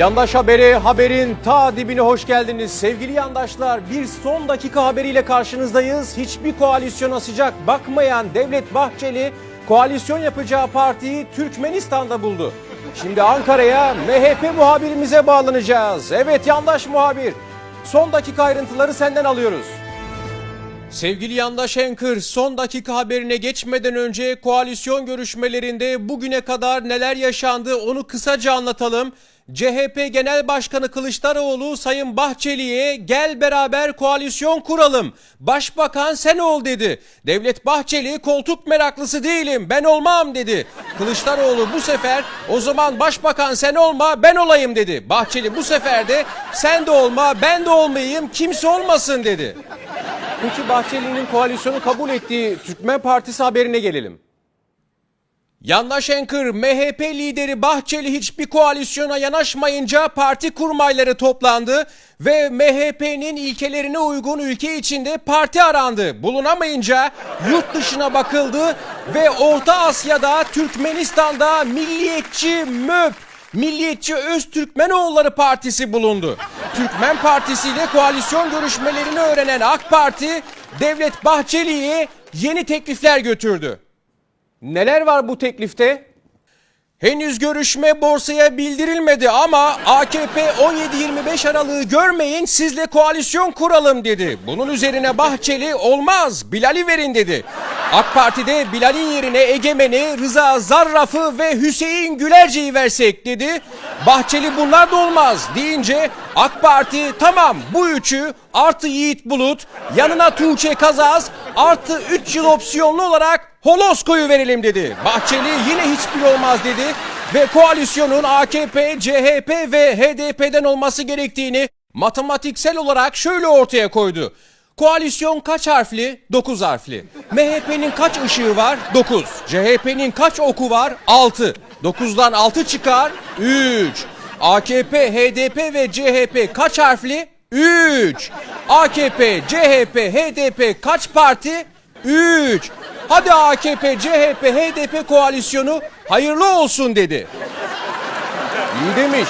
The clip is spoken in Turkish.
Yandaş Haberi, haberin ta dibine hoş geldiniz. Sevgili yandaşlar, bir son dakika haberiyle karşınızdayız. Hiçbir koalisyona sıcak bakmayan Devlet Bahçeli, koalisyon yapacağı partiyi Türkmenistan'da buldu. Şimdi Ankara'ya MHP muhabirimize bağlanacağız. Evet yandaş muhabir, son dakika ayrıntıları senden alıyoruz. Sevgili yandaş Anchor, son dakika haberine geçmeden önce koalisyon görüşmelerinde bugüne kadar neler yaşandı onu kısaca anlatalım. CHP Genel Başkanı Kılıçdaroğlu Sayın Bahçeli'ye gel beraber koalisyon kuralım. Başbakan sen ol dedi. Devlet Bahçeli koltuk meraklısı değilim ben olmam dedi. Kılıçdaroğlu bu sefer o zaman başbakan sen olma ben olayım dedi. Bahçeli bu sefer de sen de olma ben de olmayayım kimse olmasın dedi. Peki Bahçeli'nin koalisyonu kabul ettiği Türkmen Partisi haberine gelelim. Yandaş Anchor, MHP lideri Bahçeli hiçbir koalisyona yanaşmayınca parti kurmayları toplandı ve MHP'nin ilkelerine uygun ülke içinde parti arandı. Bulunamayınca yurt dışına bakıldı ve Orta Asya'da Türkmenistan'da milliyetçi MÖP Milliyetçi Öztürkmenoğulları Partisi bulundu. Türkmen Partisi ile koalisyon görüşmelerini öğrenen AK Parti, Devlet Bahçeli'ye yeni teklifler götürdü. Neler var bu teklifte? Henüz görüşme borsaya bildirilmedi ama AKP 17-25 Aralık'ı görmeyin sizle koalisyon kuralım dedi. Bunun üzerine Bahçeli olmaz Bilal'i verin dedi. AK Parti'de Bilal'in yerine Egemen'i, Rıza Zarraf'ı ve Hüseyin Gülerci'yi versek dedi. Bahçeli bunlar da olmaz deyince AK Parti tamam bu üçü artı Yiğit Bulut yanına Tuğçe Kazaz artı 3 yıl opsiyonlu olarak Holosko'yu verelim dedi. Bahçeli yine hiçbir olmaz dedi ve koalisyonun AKP, CHP ve HDP'den olması gerektiğini matematiksel olarak şöyle ortaya koydu. Koalisyon kaç harfli? 9 harfli. MHP'nin kaç ışığı var? 9. CHP'nin kaç oku var? 6. 9'dan 6 çıkar? 3. AKP, HDP ve CHP kaç harfli? 3. AKP, CHP, HDP kaç parti? 3. Hadi AKP, CHP, HDP koalisyonu hayırlı olsun dedi. İyi demiş.